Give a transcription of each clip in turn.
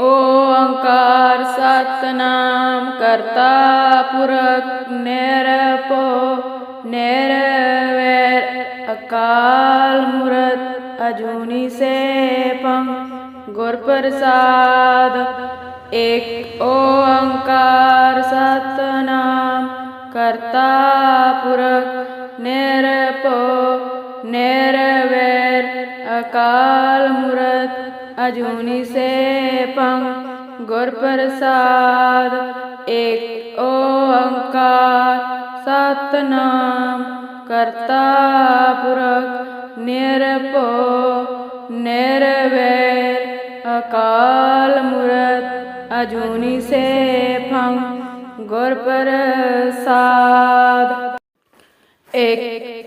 ਓੰਕਾਰ ਸਤਨਾਮ ਕਰਤਾ ਪੁਰਖ ਨਿਰਭਉ ਨਿਰਵੈਰ ਅਕਾਲ ਮੂਰਤ ਅਜੂਨੀ ਸੈਭੰ ਗੁਰ ਪ੍ਰਸਾਦ ਏਕ ਓੰਕਾਰ ਸਤਨਾਮ ਕਰਤਾ ਪੁਰਖ ਨਿਰਭਉ ਨਿਰਵੈਰ ਅਕਾਲ ਮੂਰਤ ਅਜੂਨੀ ਸੈਭੰ ਗੁਰ ਪ੍ਰਸਾਦ ਇਕ ਓੰਕਾਰ ਸਤਨਾਮ ਕਰਤਾ ਪੁਰਖ ਨਿਰਭਉ ਨਿਰਵੈਰ ਅਕਾਲ ਮੂਰਤ ਅਜੂਨੀ ਸੈਭੰ ਗੁਰ ਪ੍ਰਸਾਦ ਇਕ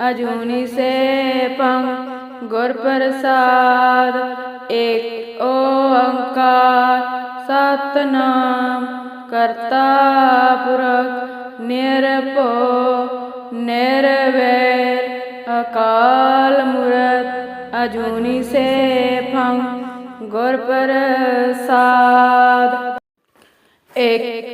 ਅਜੂਨੀ ਸੈਭੰ ਗੁਰ ਪ੍ਰਸਾਦ ਇਕ ਓੰਕਾਰ ਸਤਨਾਮ ਕਰਤਾ ਪੁਰਖ ਨਿਰਭਉ ਨਿਰਵੈਰ ਅਕਾਲ ਮੂਰਤ ਅਜੂਨੀ ਸੈਭੰ ਗੁਰ ਪ੍ਰਸਾਦ ਇਕ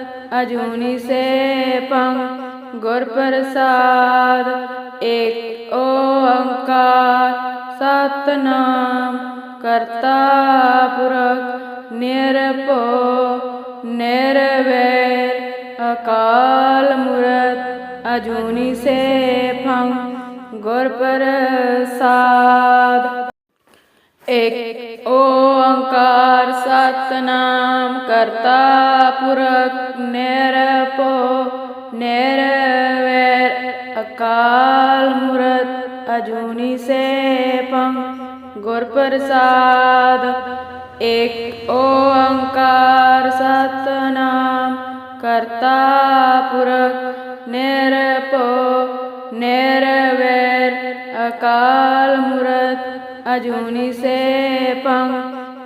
ਅਜੂਨੀ ਸੈਭੰ ਗੁਰ ਪ੍ਰਸਾਦ ਇਕ ਓੰਕਾਰ ਸਤਨਾਮ ਕਰਤਾ ਪੁਰਖ ਨਿਰਭਉ ਨਿਰਵੈਰ ਅਕਾਲ ਮੂਰਤ ਅਜੂਨੀ ਸੈਭੰ ਗੁਰ ਪ੍ਰਸਾਦ ਇਕ ਓੰਕਾਰ ਸਤਨਾਮ ਕਰਤਾ ਪੁਰਖ ਨਿਰਭਉ ਨਿਰਵੈਰ ਅਕਾਲ ਮੂਰਤ ਅਜੂਨੀ ਸੈਭੰ ਗੁਰ ਪ੍ਰਸਾਦ ਏਕ ਓੰਕਾਰ ਸਤਨਾਮ ਕਰਤਾ ਪੁਰਖ ਨਿਰਭਉ ਨਿਰਵੈਰ ਅਕਾਲ ਮੂਰਤ ਅਜੂਨੀ ਸੈਭੰ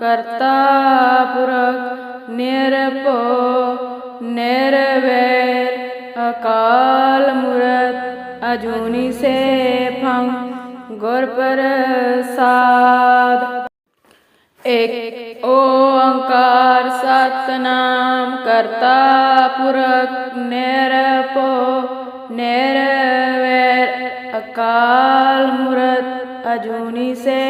ਕਰਤਾ ਪੁਰਖ ਨਿਰਭਉ ਨਿਰਵੈਰ ਅਕਾਲ ਮੂਰਤ ਅਜੂਨੀ ਸੈਭੰ ਗੁਰ ਪ੍ਰਸਾਦ ਇਕ ਓੰਕਾਰ ਸਤਨਾਮ ਕਰਤਾ ਪੁਰਖ ਨਿਰਭਉ ਨਿਰਵੈਰ ਅਕਾਲ ਮੂਰਤ ਅਜੂਨੀ ਸੈਭੰ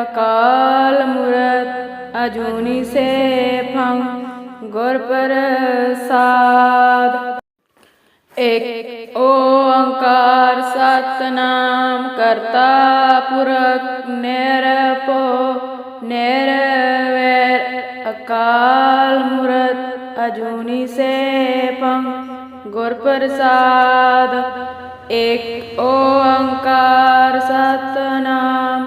ਅਕਾਲ ਮੂਰਤ ਅਜੂਨੀ ਸੈਭੰ ਗੁਰ ਪ੍ਰਸਾਦ। ਇਕ ਓੰਕਾਰ ਸਤਨਾਮ ਕਰਤਾ ਪੁਰਖ ਨਿਰਭਉ ਨਿਰਵੈਰ ਅਕਾਲ ਮੂਰਤ ਅਜੂਨੀ ਸੈਭੰ ਗੁਰ ਪ੍ਰਸਾਦ। ਏਕ ਓੰਕਾਰ ਸਤਨਾਮ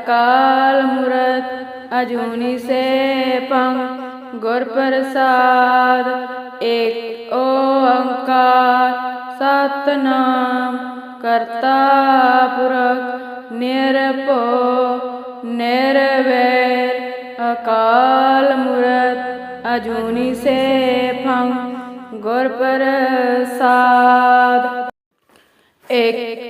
ਅਕਾਲ ਮੂਰਤ ਅਜੂਨੀ ਸੈਭੰ ਗੁਰ ਪ੍ਰਸਾਦ ਏਕ ਓੰਕਾਰ ਸਤਨਾਮ ਕਰਤਾ ਪੁਰਖ ਨਿਰਭਉ ਨਿਰਵੈਰ ਅਕਾਲ ਮੂਰਤ ਅਜੂਨੀ ਸੈਭੰ ਗੁਰ ਪ੍ਰਸਾਦ ਏਕ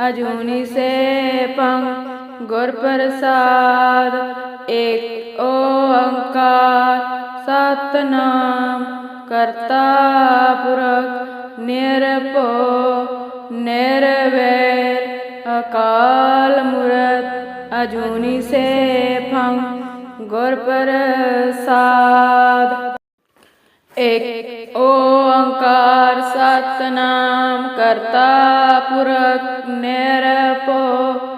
ਅਜੂਨੀ ਸੈਭੰ ਗੁਰ ਪ੍ਰਸਾਦ ਏਕ ਓੰਕਾਰ ਸਤਨਾਮ ਕਰਤਾ ਪੁਰਖ ਨਿਰਭਉ ਨਿਰਵੈਰ ਅਕਾਲ ਮੂਰਤ ਅਜੂਨੀ ਸੈਭੰ ਗੁਰ ਪ੍ਰਸਾਦ ਇੱਕ ਓੰਕਾਰ ਸਤਨਾਮ ਕਰਤਾ ਪੁਰਖ ਨਿਰਭਉ।